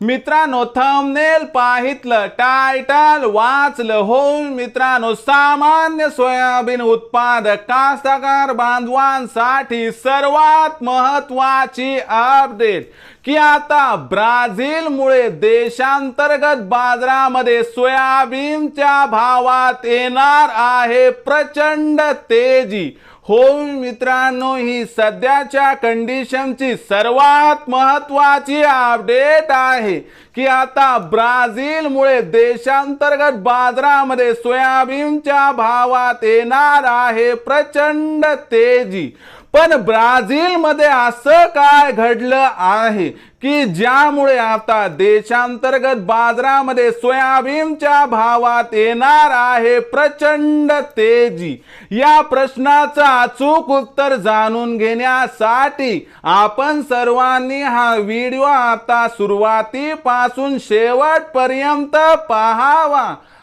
मित्रांनो thumbnail पाहितलं title वाचलं हो मित्रांनो सामान्य सोयाबीन उत्पादक कास्तकार बांधवांसाठी सर्वात महत्वाची अपडेट की आता ब्राझीलमुळे देशांतर्गत बाजारामध्ये सोयाबीनच्या भावात येणार आहे प्रचंड तेजी. हो मित्रांनो ही सध्याच्या कंडिशनची सर्वात महत्वाची अपडेट आहे की आता ब्राझीलमुळे देशांतर्गत बाजारामध्ये सोयाबीनच्या भावात येणार आहे प्रचंड तेजी. पण ब्राझीलमध्ये असं काय घडलं आहे की ज्यामुळे आता देशांतर्गत बाजारामध्ये सोयाबीनच्या भावात येणार आहे प्रचंड तेजी? या प्रश्नाचं अचूक उत्तर जाणून घेण्यासाठी आपण सर्वांनी हा व्हिडिओ आता सुरुवातीपासून शेवटपर्यंत पाहावा.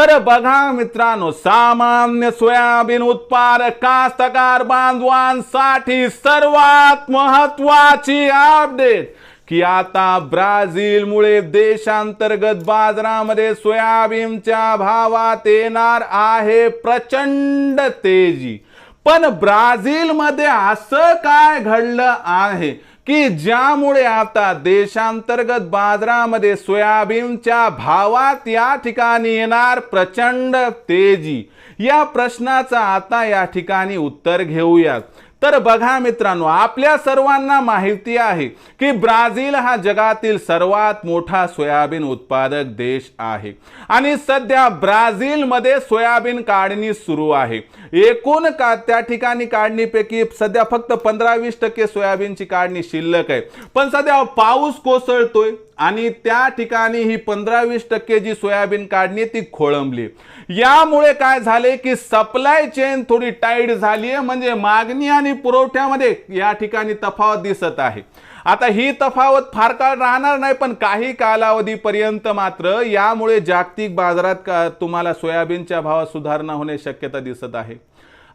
तर बघा मित्रांनो सामान्य सोयाबीन उत्पादक कास्तकार बांधवांसाठी सर्वात महत्वाची अपडेट की आता ब्राझीलमुळे देशांतर्गत बाजारामध्ये सोयाबीनच्या भावात येणार आहे प्रचंड तेजी. पण ब्राझीलमध्ये असं काय घडलं आहे? की ज्यामुळे आता देशांतर्गत बाजारामध्ये सोयाबीनच्या भावात या ठिकाणी येणार प्रचंड तेजी? या प्रश्नाचं आता या ठिकाणी उत्तर घेऊयात. तर बघा मित्रांनो आपल्या सर्वांना माहिती आहे की ब्राझील हा जगातील सर्वात मोठा सोयाबीन उत्पादक देश आहे. आणि सध्या ब्राझीलमध्ये सोयाबीन काढणी सुरू आहे. एकूण का त्या ठिकाणी काढणीपैकी सध्या फक्त पंधरा वीस टक्के सोयाबीनची काढणी शिल्लक आहे. पण सध्या पाऊस कोसळतोय आणि त्या ठिकाणी ही पंधरा वीस टक्के जी सोयाबीन काढणी ती खोळंबली यामुळे काय झाले की सप्लाय चेन थोडी टाईट झाली आहे म्हणजे मागणी आणि पुरवठ्यामध्ये या ठिकाणी तफावत दिसत आहे. आता ही तफावत फार काळ राहणार नाही पण काही कालावधीपर्यंत मात्र यामुळे जागतिक बाजारात का- तुम्हाला सोयाबीनच्या भावात सुधारणा होण्याची शक्यता दिसत आहे.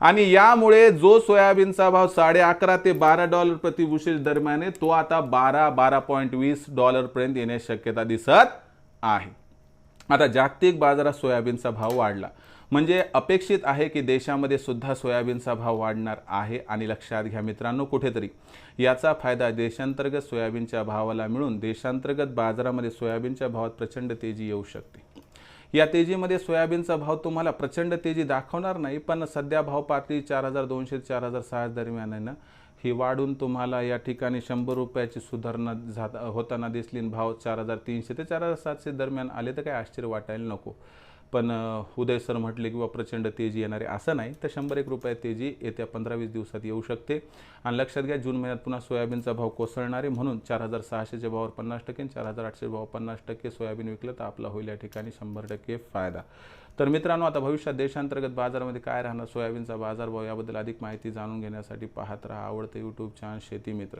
आणि यामुळे जो सोयाबीनचा भाव साडे अकरा ते बारा डॉलर प्रति विशेष दरम्यान आहे तो आता बारा बारा पॉईंट वीस डॉलरपर्यंत येण्याची शक्यता दिसत आहे. आता जागतिक बाजारात सोयाबीनचा भाव वाढला. म्हणजे अपेक्षित आहे की देशामध्ये सुद्धा सोयाबीनचा भाव वाढणार आहे आणि लक्षात घ्या मित्रांनो कुठेतरी. याचा फायदा देशांतर्गत सोयाबीनच्या भावाला मिळून देशांतर्गत बाजारामध्ये सोयाबीनच्या भावात प्रचंड तेजी येऊ शकते. या तेजीमध्ये सोयाबीनचा भाव तुम्हाला प्रचंड तेजी दाखवणार नाही पण सध्या भाव पातळी चार हजार दोनशे चार हजार सहा दरम्यान आहे ना ही वाढून तुम्हाला या ठिकाणी शंभर रुपयाची सुधारणा होताना दिसली भाव चार हजार तीनशे ते चार हजार सातशे दरम्यान आले तर काही आश्चर्य वाटायला नको. पण उदय सर म्हटले किंवा प्रचंड तेजी येणारे. असं नाही. तर शंभर एक रुपये तेजी येत्या पंधरा वीस दिवसात येऊ शकते. आणि लक्षात घ्या जून महिन्यात पुन्हा सोयाबीनचा भाव कोसळणार आहे म्हणून चार हजार सहाशेच्या भावावर पन्नास टक्के आणि चार हजार आठशे भाव पन्नास टक्के सोयाबीन विकलं तर आपला होईल या ठिकाणी शंभर टक्के फायदा. तर मित्रांनो आता भविष्यात देशांतर्गत बाजारामध्ये काय राहणार? सोयाबीनचा बाजारभाव याबद्दल अधिक माहिती जाणून घेण्यासाठी पाहत राहा आवडतं यूट्यूब चॅनल शेती मित्र.